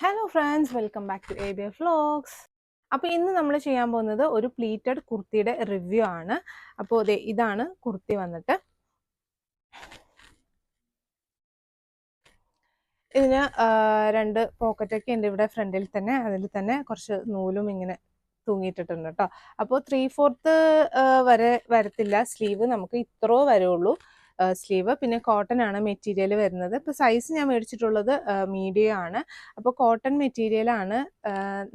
Hello friends welcome back to A B vlogs അപ്പോൾ ഇന്ന് നമ്മൾ ചെയ്യാൻ പോകുന്നത് ഒരു പ്ലീറ്റഡ് കുർത്തിയുടെ റിവ്യൂ ആണ്. അപ്പോൾ അതെ ഇതാണ് കുർത്തി വന്നിട്ട്. ഇതിന് രണ്ട് പോക്കറ്റൊക്കെ ഉണ്ട് ഇവിടെ ഫ്രണ്ടിൽ തന്നെ. അതിൽ തന്നെ കുറച്ച് നൂലും ഇങ്ങനെ തൂങ്ങിയിട്ടിട്ടുണ്ട് കേട്ടോ അപ്പോൾ ത്രീ ഫോർത്ത് വരെ വരത്തില്ല. സ്ലീവ് നമുക്ക് ഇത്രോ വരുള്ളൂ സ്ലീവ്. പിന്നെ കോട്ടൺ ആണ് മെറ്റീരിയൽ വരുന്നത്. ഇപ്പോൾ സൈസ് ഞാൻ മേടിച്ചിട്ടുള്ളത് മീഡിയം ആണ്. അപ്പോൾ കോട്ടൺ മെറ്റീരിയൽ ആണ്.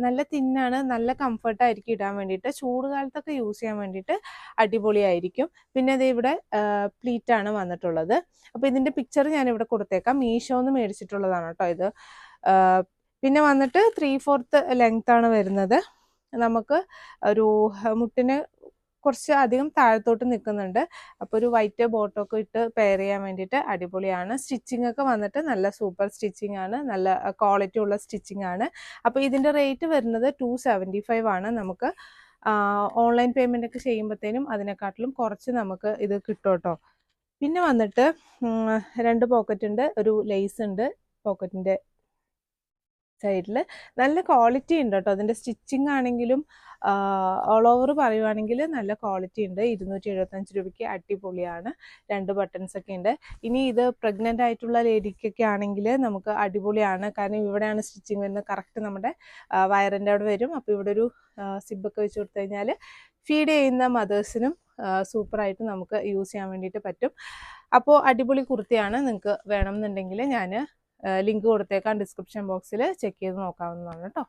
നല്ല തിന്നാണ് നല്ല കംഫർട്ടായിരിക്കും ഇടാൻ വേണ്ടിയിട്ട്. ചൂട് കാലത്തൊക്കെ യൂസ് ചെയ്യാൻ വേണ്ടിയിട്ട് അടിപൊളിയായിരിക്കും. പിന്നെ ഇത് ഇവിടെ പ്ലീറ്റ് ആണ് വന്നിട്ടുള്ളത്. അപ്പോൾ ഇതിന്റെ പിക്ചർ ഞാൻ ഇവിടെ കൊടുത്തേക്കാം. മീഷോന്ന് മേടിച്ചിട്ടുള്ളതാണ് കേട്ടോ ഇത്. പിന്നെ വന്നിട്ട് ത്രീ ഫോർത്ത് ലെങ്ത് ആണ് വരുന്നത്. നമുക്ക് ഒരു മുട്ടിന് കുറച്ച് അധികം താഴത്തോട്ട് നിൽക്കുന്നുണ്ട് അപ്പോൾ ഒരു വൈറ്റ് ബോട്ടമൊക്കെ ഇട്ട് പെയർ ചെയ്യാൻ വേണ്ടിയിട്ട് അടിപൊളിയാണ്. സ്റ്റിച്ചിങ് ഒക്കെ വന്നിട്ട് നല്ല സൂപ്പർ സ്റ്റിച്ചിങ് ആണ്. നല്ല ക്വാളിറ്റി ഉള്ള സ്റ്റിച്ചിങ് ആണ്. അപ്പോൾ ഇതിന്റെ റേറ്റ് വരുന്നത് ടു ആണ്. നമുക്ക് ഓൺലൈൻ പേയ്മെന്റ് ഒക്കെ ചെയ്യുമ്പോഴത്തേനും അതിനെക്കാട്ടിലും കുറച്ച് നമുക്ക് ഇത് കിട്ടും പിന്നെ വന്നിട്ട് രണ്ട് പോക്കറ്റ് ഉണ്ട്. ഒരു ലേസ് ഉണ്ട്. പോക്കറ്റിന്റെ സൈഡിൽ നല്ല ക്വാളിറ്റി ഉണ്ട് കേട്ടോ. അതിന്റെ സ്റ്റിച്ചിങ് ആണെങ്കിലും ഓൾ ഓവർ പറയുവാണെങ്കിൽ നല്ല ക്വാളിറ്റി ഉണ്ട്. ഇരുന്നൂറ്റി എഴുപത്തഞ്ച് രൂപയ്ക്ക് അടിപൊളിയാണ്. രണ്ട് ബട്ടൺസ് ഒക്കെ ഉണ്ട്. ഇനി ഇത് പ്രഗ്നന്റ് ആയിട്ടുള്ള ലേഡിക്കൊക്കെ ആണെങ്കിൽ നമുക്ക് അടിപൊളിയാണ്. കാരണം ഇവിടെയാണ് സ്റ്റിച്ചിങ് വരുന്നത്. കറക്റ്റ് നമ്മുടെ വയറിന്റെ അവിടെ വരും. അപ്പോൾ ഇവിടെ ഒരു സിബൊക്കെ വെച്ച് കൊടുത്തു കഴിഞ്ഞാൽ ഫീഡ് ചെയ്യുന്ന മദേഴ്സിനും സൂപ്പറായിട്ട് നമുക്ക് യൂസ് ചെയ്യാൻ വേണ്ടിയിട്ട് പറ്റും. അപ്പോൾ അടിപൊളി കുർത്തിയാണ് നിങ്ങൾക്ക് വേണമെന്നുണ്ടെങ്കിൽ ഞാൻ ലിങ്ക് കൊടുത്തേക്കാം ഡിസ്ക്രിപ്ഷൻ ബോക്സിൽ ചെക്ക് ചെയ്ത് നോക്കാവുന്നതാണ് കേട്ടോ